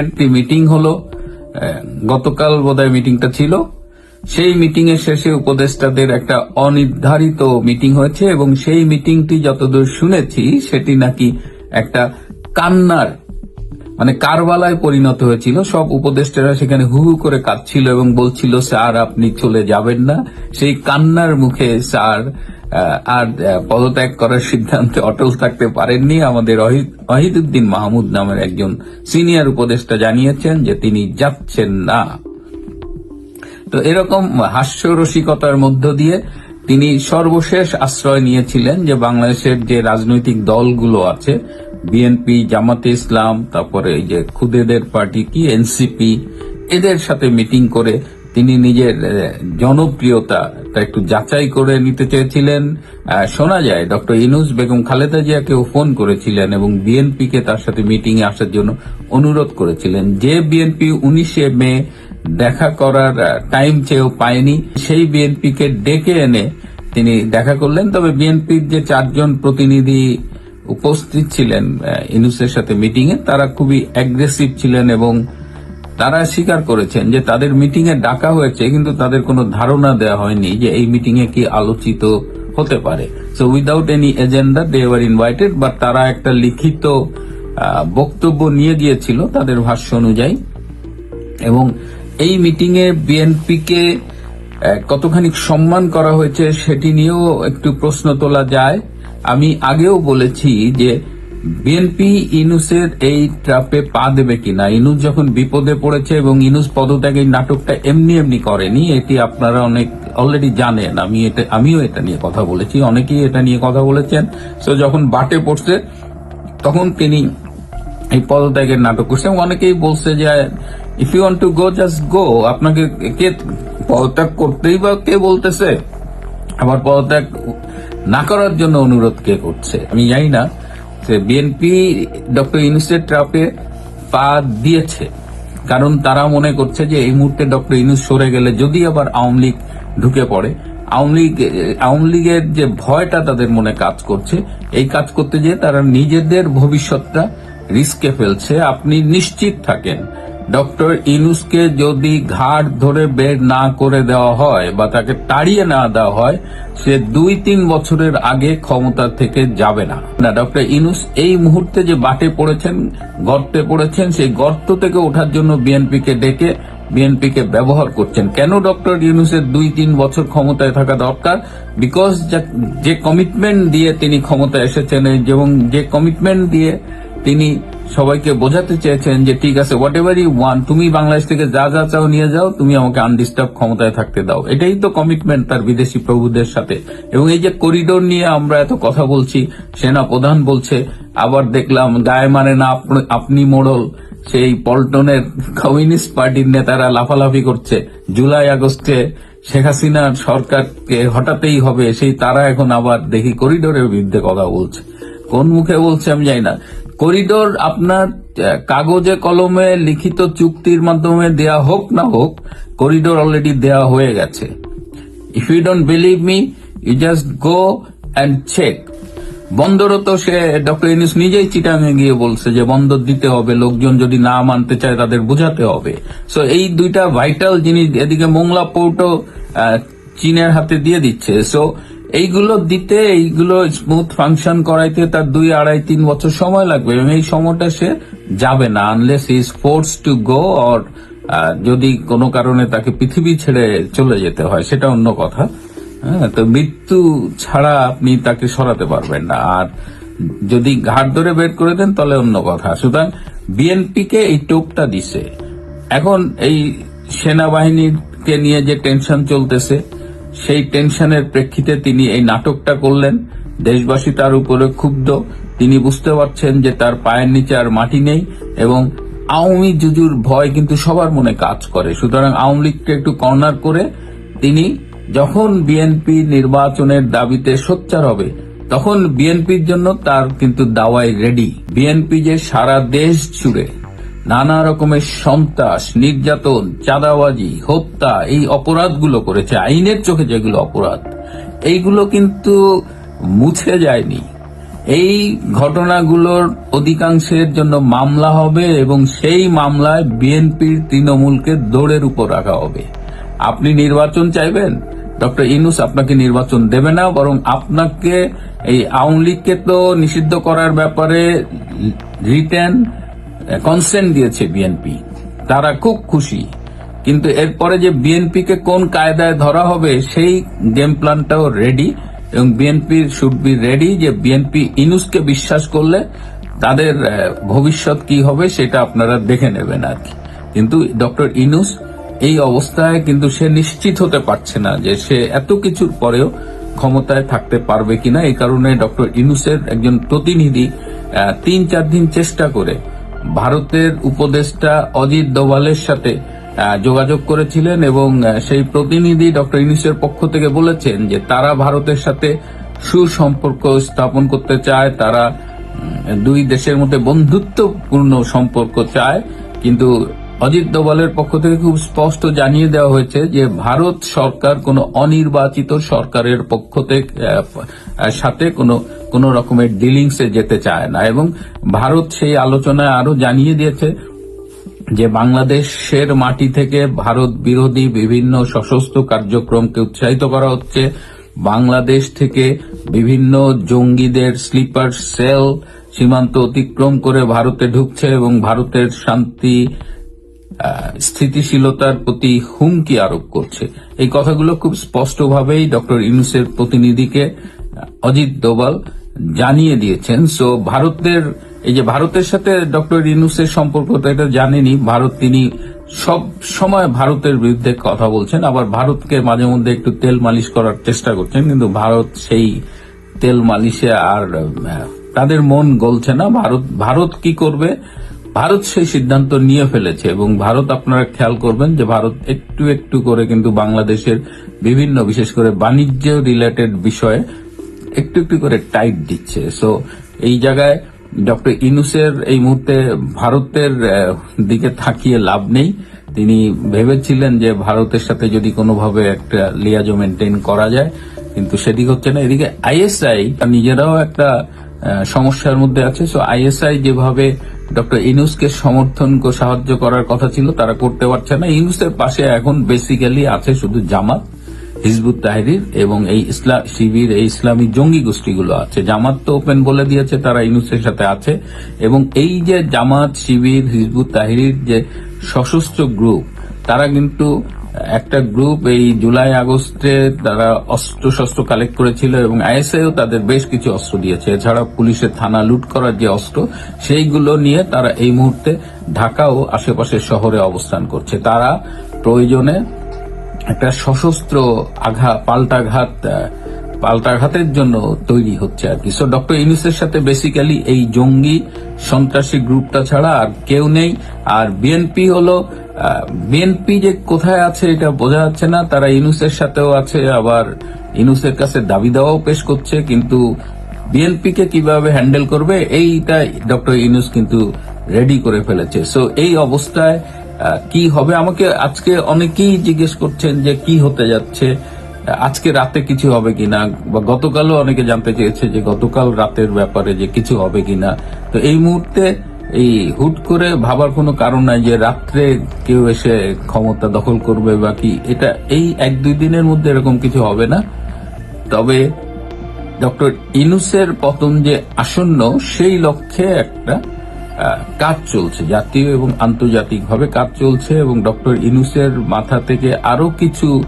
একটি মিটিং হলো গতকাল বোধহয় মিটিংটা ছিল। সেই মিটিং এর শেষে উপদেষ্টাদের একটা অনির্ধারিত মিটিং হয়েছে এবং সেই মিটিংটি যতদূর শুনেছি, সেটি নাকি একটা কান্নার মানে কারবালায় পরিণত হয়েছিল। সব উপদেষ্টারা সেখানে হু হু করে কাঁদছিল এবং বলছিল, স্যার, আপনি চলে যাবেন না। সেই কান্নার মুখে স্যার আর পদত্যাগ করার সিদ্ধান্তে অটল থাকতে পারেননি আমাদের অহিদ- অহিদুদ্দিন মাহমুদ নামের একজন সিনিয়র উপদেষ্টা জানিয়েছেন যে তিনি যাচ্ছেন না। তো এরকম হাস্যরসিকতার মধ্য দিয়ে তিনি সর্বশেষ আশ্রয় নিয়েছিলেন যে বাংলাদেশের যে রাজনৈতিক দলগুলো আছে বিএনপি জামাতে ইসলাম, তারপরে এই যে খুদেদের পার্টি কি এনসিপি এদের সাথে মিটিং করে তিনি নিজের আহ, জনপ্রিয়তা তা একটু যাচাই করে নিতে চেয়েছিলেন। শোনা যায় ডক্টর ইনুস বেগম খালেদা জিয়াকেও ফোন করেছিলেন এবং বিএনপি কে তার সাথে মিটিং এ আসার জন্য অনুরোধ করেছিলেন। যে বিএনপি উনিশে মে দেখা করার টাইম চেয়েও পায়নি সেই বিএনপিকে ডেকে এনে তিনি দেখা করলেন। তবে বিএনপির যে চারজন প্রতিনিধি উপস্থিত ছিলেন ইনুসের সাথে মিটিং এ তারা খুবই অ্যাগ্রেসিভ ছিলেন এবং তারা স্বীকার করেছেন যে তাদের মিটিং এ ডাকা হয়েছে, কিন্তু তাদের কোনো ধারণা দেওয়া হয়নি যে এই মিটিং এ কি আলোচিত হতে পারে। So without any agenda they were invited but তারা একটা লিখিত বক্তব্য নিয়ে গিয়েছিল তাদের ভাষ্য অনুযায়ী। এবং এই মিটিং এ বিএনপি কে কতখানি সম্মান করা হয়েছে সেটি নিয়েও একটু প্রশ্ন তোলা যায়। আমি আগেও বলেছি যে বিএনপি ইনুসের এই ট্রাপে পা দেবে কিনা? ইনুস যখন বিপদে পড়েছে এবং ইনুস পদত্যাগ এই নাটকটা এমনি এমনি করেনি, এটি আপনারা অনেক অলরেডি জানেন। আমি এটা, আমিও এটা নিয়ে কথা বলেছি, অনেকেই এটা নিয়ে কথা বলেছেন। সো যখন বাটে পড়ছে, তখন তিনি এই পদত্যাগের নাটক করছে অনেকেই বলছে যে if you want to go just go আপনাকে কে পদত্যাগ করতেই বা কে বলতেছে? আবার পদত্যাগ না করার জন্য অনুরোধ কে করছে? আমি জানি না। বিএনপি ডক্টর ইউনুসের ট্রাপে পা দিয়েছে। কারণ তারা মনে করছে যে এই মুহূর্তে ডক্টর ইউনুস সরে গেলে যদি আবার আওয়ামী লীগ ঢুকে পড়ে, আওয়ামী লীগ, আওয়ামী লীগের যে ভয়টা তাদের মনে কাজ করছে, এই কাজ করতে গিয়ে তারা নিজেদের ভবিষ্যৎটা রিস্কে ফেলছে। আপনি নিশ্চিত থাকেন ডক্টর ইনুসকে যদি ঘাট ধরে বের না করে দেওয়া হয় বা তাকে তাড়িয়ে না দেওয়া হয়, সে দুই তিন বছরের আগে ক্ষমতা থেকে যাবে না। না, ডক্টর ইনুস এই মুহূর্তে যে বাটে পড়েছেন, গর্তে পড়েছেন, সেই গর্ত থেকে ওঠার জন্য বিএনপিকে ডেকে বিএনপিকে ব্যবহার করছেন। কেন ডক্টর ইউনুসের দুই তিন বছর ক্ষমতায় থাকা দরকার? বিকজ যে কমিটমেন্ট দিয়ে তিনি ক্ষমতায় এসেছেন, এবং যে কমিটমেন্ট দিয়ে তিনি সবাইকে বোঝাতে চেয়েছেন যে, ঠিক আছে হোয়াট এভার ইউ ওয়ান তুমি বাংলাদেশ থেকে যা যা চাও নিয়ে যাও, তুমি আমাকে আনডিস্টার্ব ক্ষমতায় থাকতে দাও। এটাই তো কমিটমেন্ট তার বিদেশি প্রভুদের সাথে। এবং এই যে করিডোর নিয়ে আমরা এত কথা বলছি, সেনা প্রধান বলছে, আবার দেখলাম গায়ে মানে না আপনি- মোড়ল, সেই পল্টনের কমিউনিস্ট পার্টির নেতারা লাফালাফি করছে। জুলাই আগস্টে শেখ হাসিনার সরকারকে হটাতেই হবে, সেই তারা এখন আবার দেখি করিডোরের বিরুদ্ধে কথা বলছে। কোন মুখে বলছে আমি জানি না। করিডোর আপনার কাগজে, কলমে, লিখিত চুক্তির মাধ্যমে দেয়া হোক না হোক, করিডোর অলরেডি দেয়া হয়ে গেছে। If you don't believe me you just go and check বন্দরও তো সে ডক্টর ইউনুস নিজেই চিটাঙে গিয়ে বলছে যে বন্দর দিতে হবে, লোকজন যদি না মানতে চায় তাদের বোঝাতে হবে। সো এই দুইটা ভাইটাল জিনিস এদিকে মোংলা পোর্টও চীনের হাতে দিয়ে দিচ্ছে। সো এইগুলো দিতে, এইগুলো স্মুথ ফাংশন করাইতে তার দুই আড়াই তিন বছর সময় লাগবে এবং এই সময়টা সে যাবে না unless is force to go or যদি কোনো কারণে তাকে পৃথিবী ছেড়ে চলে যেতে হয়, সেটা অন্য কথা। হ্যাঁ তো মৃত্যু ছাড়া আপনি তাকে সরাতে পারবেন না। আর যদি ঘাট ধরে বের করে দেন, তাহলে অন্য কথা। সুতরাং বিএনপি কে এই টোপটা দিছে। এখন এই সেনাবাহিনীকে নিয়ে যে টেনশন চলতেছে সেই টেনশনের প্রেক্ষিতে তিনি এই নাটকটা করলেন। দেশবাসী তার উপরে ক্ষুব্ধ। তিনি বুঝতে পারছেন যে তার পায়ের নিচে আর মাটি নেই এবং আওয়ামী জুজুর ভয় কিন্তু সবার মনে কাজ করে। সুতরাং আওয়ামী লীগকে একটু কর্নার করে তিনি যখন বিএনপি নির্বাচনের দাবিতে সোচ্চার হবে, তখন বিএনপির জন্য তার কিন্তু দাওয়াই রেডি। বিএনপি যে সারা দেশ জুড়ে নানা রকমের সন্ত্রাস, নির্যাতন, চাঁদাবাজি, হত্যা এই অপরাধগুলো করেছে, আইনের চোখে যেগুলো অপরাধ। এইগুলো কিন্তু মুছে যায়নি। এই ঘটনাগুলোর অধিকাংশের জন্য মামলা হবে এবং সেই মামলায় বিএনপির তৃণমূলকে দৌড়ের উপর রাখা হবে। আপনি নির্বাচন চাইবেন? ডক্টর ইনুস আপনাকে নির্বাচন দেবে না, বরং আপনাকে এই আওয়ামী লীগকে তো নিষিদ্ধ করার ব্যাপারে রিটার্ন কনসেন্ট দিয়েছে বিএনপি তারা খুব খুশি। কিন্তু এরপরে যে বিএনপিকে কোন কায়দায় ধরা হবে, সেই গেম প্ল্যানটাও রেডি এবং বিএনপির শুড বি রেডি যে বিএনপি ইনুসকে বিশ্বাস করলে তাদের ভবিষ্যৎ কি হবে সেটা আপনারা দেখে নেবেন আর কি। কিন্তু ডক্টর ইনুস এই অবস্থায় কিন্তু সে নিশ্চিত হতে পারছে না যে সে এত কিছুর পরেও ক্ষমতায় থাকতে পারবে কিনা। এই কারণে ডক্টর ইনুসের একজন প্রতিনিধি তিন চার দিন চেষ্টা করে ভারতের উপদেষ্টা অজিত দোভালের সাথে যোগাযোগ করেছিলেন এবং সেই প্রতিনিধি ডক্টর ইউনিসের পক্ষ থেকে বলেছেন যে তারা ভারতের সাথে সুসম্পর্ক স্থাপন করতে চায়, তারা দুই দেশের মধ্যে বন্ধুত্বপূর্ণ সম্পর্ক চায়, কিন্তু অজিত দোভালের পক্ষ থেকে খুব স্পষ্ট জানিয়ে দেওয়া হয়েছে যে ভারত সরকার কোনো অনির্বাচিত সরকারের পক্ষ থেকে সাথে কোনো, কোন রকমের ডিলিংসে যেতে চায় না। এবং ভারত সেই আলোচনায় আরও জানিয়ে দিয়েছে যে বাংলাদেশের মাটি থেকে ভারত বিরোধী বিভিন্ন সশস্ত্র কার্যক্রমকে উৎসাহিত করা হচ্ছে। বাংলাদেশ থেকে বিভিন্ন জঙ্গিদের স্লিপার সেল সীমান্ত অতিক্রম করে ভারতে ঢুকছে এবং ভারতের শান্তি স্থিতিশীলতার প্রতি হুমকি আরোপ করছে। এই কথাগুলো খুব স্পষ্টভাবেই ডক্টর ইউনুসের প্রতিনিধিকে অজিত দোবাল জানিয়ে দিয়েছেন। সো ভারতের, এই যে ভারতের সাথে ডক্টর ইউনুসের সম্পর্ক তো এটা জানেনি। ভারত, তিনি সব সময় ভারতের বিরুদ্ধে কথা বলছেন। আবার ভারতকে মাঝে মধ্যে একটু তেল মালিশ করার চেষ্টা করছেন, কিন্তু ভারত সেই তেল মালিশে আর তাদের মন গলছে না। ভারত ভারত কি করবে? ভারত সেই সিদ্ধান্ত নিয়ে ফেলেছে এবং ভারত আপনারা খেয়াল করবেন যে ভারত একটু একটু করে কিন্তু বাংলাদেশের বিভিন্ন, বিশেষ করে বাণিজ্য রিলেটেড বিষয়ে একটু একটু করে টাইট দিচ্ছে। সো এই জায়গায় ডক্টর ইনুসের এই মুহূর্তে ভারতের দিকে থাকিয়ে লাভ নেই। তিনি ভেবেছিলেন যে ভারতের সাথে যদি কোনোভাবে একটা লিয়াজো মেনটেন করা যায়, কিন্তু সেদিক হচ্ছে না। এদিকে আইএসআই নিজেরাও একটা সমস্যার মধ্যে আছে। সো আইএসআই যেভাবে ডক্টর ইনুসকে সমর্থন সাহায্য করার কথা ছিল, তারা করতে পারছে না। ইনুসের পাশে এখন বেসিক্যালি আছে শুধু জামাত, হিজবুত তাহরির এবং এই ইসলাম শিবির, এই ইসলামী জঙ্গি গোষ্ঠীগুলো আছে। জামাত তো ওপেন বলে দিয়েছে, তারা ইনুসের সাথে আছে। এবং এই যে জামাত, শিবির, হিজবুত তাহরির যে সশস্ত্র গ্রুপ তারা কিন্তু একটা গ্রুপ এই জুলাই আগস্টে তারা অস্ত্র শস্ত্র কালেক্ট করেছিল এবং আইএসআইও তাদের বেশ কিছু অস্ত্র দিয়েছে। এছাড়া পুলিশের থানা লুট করার যে অস্ত্র, সেইগুলো নিয়ে তারা এই মুহূর্তে ঢাকা ও আশেপাশের শহরে অবস্থান করছে। তারা প্রয়োজনে একটা সশস্ত্র আঘাত পাল্টাঘাত পাল্টাঘাতের জন্য তৈরি হচ্ছে আর কি। সো ডক্টর ইউনিসের সাথে বেসিক্যালি এই জঙ্গি সন্ত্রাসী গ্রুপটা ছাড়া আর কেউ নেই। আর বিএনপি হলো বিএনপি যে কোথায় আছে এটা বোঝা যাচ্ছে না। তারা ইনুসের সাথেও আছে, আবার ইনুসের কাছে দাবি দাওয়াও পেশ করছে। কিন্তু বিএনপি কে কীভাবে হ্যান্ডেল করবে এইটা ডক্টর ইনুস কিন্তু রেডি করে ফেলেছে। সো এই অবস্থায় কি হবে? আমাকে আজকে অনেকেই জিজ্ঞেস করছেন যে কি হতে যাচ্ছে। আজকে রাতে কিছু হবে কিনা? বা গতকালও অনেকে জানতে চেয়েছে যে গতকাল রাতের ব্যাপারে যে কিছু হবে কিনা। তো এই মুহূর্তে এই হুট করে ভাবার কোনো কারণ নাই যে রাত্রে কেউ এসে ক্ষমতা দখল করবে বা কি। এটা এই এক দুই দিনের মধ্যে এরকম কিছু হবে না। তবে ডক্টর ইনুসের পতন যে আসন্ন, সেই লক্ষ্যে একটা কাজ চলছে। জাতীয় এবং আন্তর্জাতিকভাবে কাজ চলছে এবং ডক্টর ইনুসের মাথা থেকে আরও কিছু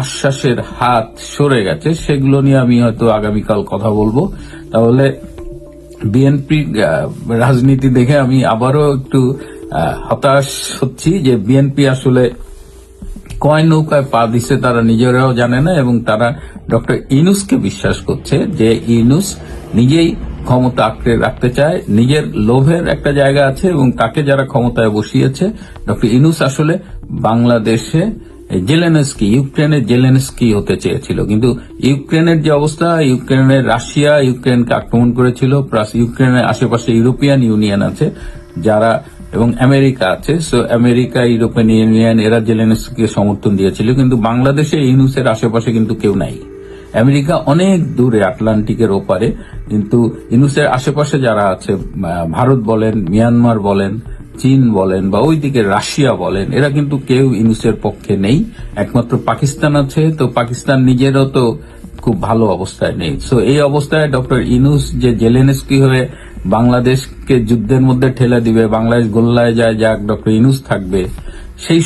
আশ্বাসের হাত সরে গেছে, সেগুলো নিয়ে আমি হয়তো আগামীকাল কথা বলব। তাহলে বিএনপি রাজনীতি দেখে আমি আবারও একটু হতাশ হচ্ছি যে বিএনপি আসলে কয় নৌকায় পা দিছে তারা নিজেরাও জানে না এবং তারা ডক্টর ইনুসকে বিশ্বাস করছে যে ইনুস নিজেই ক্ষমতা আঁকড়ে রাখতে চায়, নিজের লোভের একটা জায়গা আছে এবং তাকে যারা ক্ষমতায় বসিয়েছে, ডক্টর ইনুস আসলে বাংলাদেশে জেলেনস্কি, ইউক্রেনের জেলেনস্কি হতে চেয়েছিল। কিন্তু ইউক্রেনের যে অবস্থা, ইউক্রেনের রাশিয়া, ইউক্রেনকে আক্রমণ করেছিল, প্লাস ইউক্রেনের আশেপাশে ইউরোপিয়ান ইউনিয়ন আছে, যারা এবং আমেরিকা আছে। সো আমেরিকা, ইউরোপিয়ান ইউনিয়ন, এরা জেলেনস্কিকে সমর্থন দিয়েছিল। কিন্তু বাংলাদেশে ইউনুসের আশেপাশে কিন্তু কেউ নাই। আমেরিকা অনেক দূরে, আটলান্টিকের ওপারে। কিন্তু ইনুসের আশেপাশে যারা আছে ভারত বলেন, মিয়ানমার বলেন চীন বলেন বা ওইদিকে রাশিয়া বলেন, এরা কিন্তু কেউ ইউনুসের পক্ষে নেই। একমাত্র পাকিস্তান আছে, তো পাকিস্তান নিজেরও তো খুব ভালো অবস্থায় নেই। সো এই অবস্থায় ডক্টর ইনুস যে জেলেনস্কি হয়ে বাংলাদেশকে যুদ্ধের মধ্যে ঠেলে দিবে, বাংলাদেশ গোল্লায় যায় যাক, ডক্টর ইনুস থাকবে, সেই